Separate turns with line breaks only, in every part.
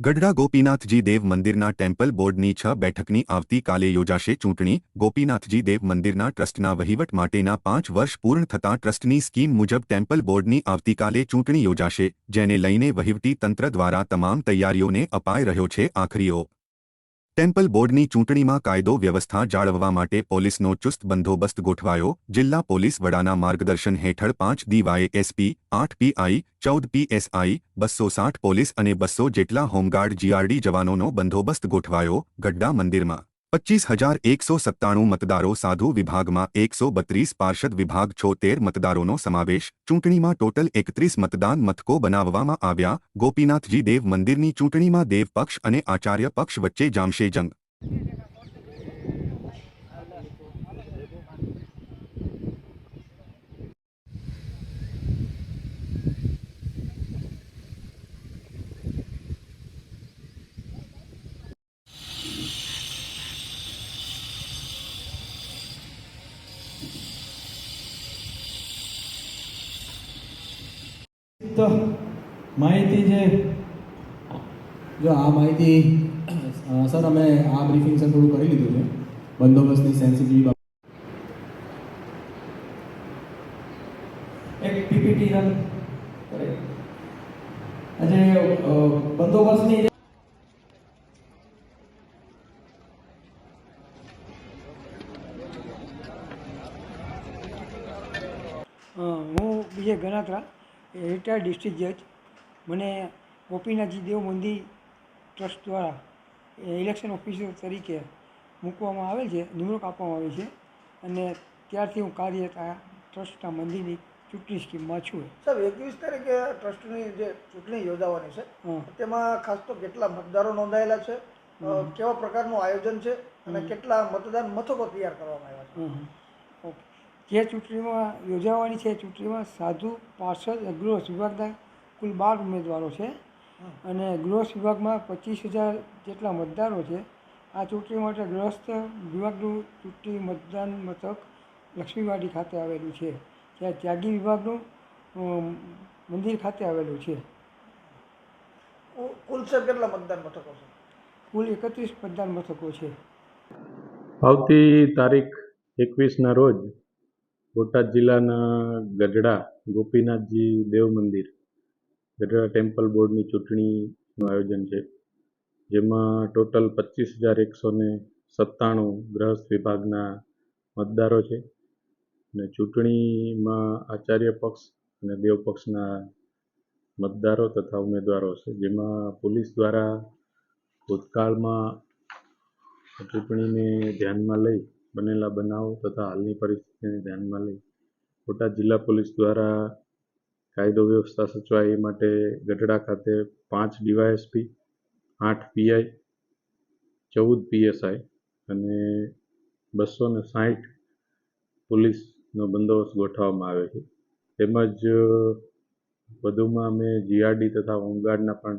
ગઢડા ગોપીનાથજી દેવ મંદિરના ટેમ્પલ બોર્ડની છ બેઠકની આવતીકાલે યોજાશે ચૂંટણી. ગોપીનાથજી દેવ મંદિરના ટ્રસ્ટના વહીવટ માટેના પાંચ વર્ષ પૂર્ણ થતાં ટ્રસ્ટની સ્કીમ મુજબ ટેમ્પલ બોર્ડની આવતીકાલે ચૂંટણી યોજાશે, જેને લઈને વહીવટી તંત્ર દ્વારા તમામ તૈયારીઓને અપાઈ રહ્યો છે આખરી ઓપ ટેમ્પલ બોર્ડની ચૂંટણીમાં કાયદો વ્યવસ્થા જાળવવા માટે પોલીસનો ચુસ્ત બંદોબસ્ત ગોઠવાયો. જિલ્લા પોલીસ વડાના માર્ગદર્શન હેઠળ પાંચ ડીવાય એસપી, આઠ પીઆઈ, ચૌદ પીએસઆઈ, બસો સાઠ પોલીસ અને બસો જેટલા હોમગાર્ડ જીઆરડી જવાનોનો બંદોબસ્ત ગોઠવાયો ગઢડા મંદિરમાં. પચીસ હજાર એકસો સત્તાણું મતદારો સાધુ વિભાગમાં એકસો બત્રીસ પાર્ષદ વિભાગ છોતેર મતદારોનો સમાવેશ. ચૂંટણીમાં ટોટલ એકત્રીસ મતદાન મથકો બનાવવામાં આવ્યા. ગોપીનાથજી દેવ મંદિરની ચૂંટણીમાં દેવપક્ષ અને આચાર્ય પક્ષ વચ્ચે જામશે જંગ
તો માહિતી છે?
જો આ માહિતી સર અમે આ બ્રીફિંગ સર થોડું કરી લીધું છે. બંદોબસ્તની સેન્સિટિવિટી
એક પીપીટી રન આજે બંદોબસ્તની
હું બીજે ગણાત્રા. રિટાયર્ડ ડિસ્ટ્રિક્ટ જજ મને ગોપીનાથજી દેવ મંદિર ટ્રસ્ટ દ્વારા એ ઇલેક્શન ઓફિસર તરીકે મૂકવામાં આવે છે નિમણૂક આપવામાં આવી છે. અને ત્યારથી હું કાર્યરત આ ટ્રસ્ટના મંદિરની ચૂંટણી સ્કીમમાં છું.
સાહેબ એકવીસ તારીખે ટ્રસ્ટની જે ચૂંટણી યોજાવાની છે. તેમાં ખાસ તો કેટલા મતદારો નોંધાયેલા છે કેવા પ્રકારનું આયોજન છે અને કેટલા મતદાન મથકો તૈયાર કરવામાં આવ્યા છે.
ઓકે. જે ચૂંટણીમાં યોજાવાની છે એ ચૂંટણીમાં સાધુ પાર્ષદ ગૃહ વિભાગના કુલ બાર ઉમેદવારો છે. અને ગૃહ વિભાગમાં પચીસ હજાર જેટલા મતદારો છે. આ ચૂંટણી માટે ગ્રસ્ત વિભાગનું ચૂંટણી મતદાન મથક લક્ષ્મીવાડી ખાતે આવેલું છે. જ્યાં ત્યાગી વિભાગનું મંદિર ખાતે આવેલું છે.
કુલ સર કેટલા મતદાન મથકો છે?
કુલ એકત્રીસ મતદાન મથકો છે.
આવતી તારીખ એકવીસના રોજ બોટાદ જિલ્લાના ગઢડા ગોપીનાથજી દેવ મંદિર. ગઢડા ટેમ્પલ બોર્ડની ચૂંટણીનું આયોજન છે, જેમાં ટોટલ પચીસ હજાર એકસો ને સત્તાણું ગ્રહસ્થ વિભાગના મતદારો છે. અને ચૂંટણીમાં આચાર્ય પક્ષ અને દેવ પક્ષના મતદારો તથા ઉમેદવારો છે. જેમાં પોલીસ દ્વારા ભૂતકાળમાં ચૂંટણીને ધ્યાનમાં લઈ બનેલા બનાવો તથા હાલની પરિસ્થિતિને ધ્યાનમાં લઈ બોટાદ જિલ્લા પોલીસ દ્વારા કાયદો વ્યવસ્થા સચવાય એ માટે ગઢડા ખાતે પાંચ ડીવાયએસપી, આઠ પીઆઈ, ચૌદ પીએસઆઈ અને બસો ને સાઠ પોલીસનો બંદોબસ્ત ગોઠવવામાં આવે છે. તેમજ વધુમાં અમે જીઆરડી તથા હોમગાર્ડના પણ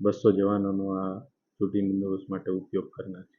બસો જવાનોનો આ ચૂંટણી બંદોબસ્ત માટે ઉપયોગ કરનાર છે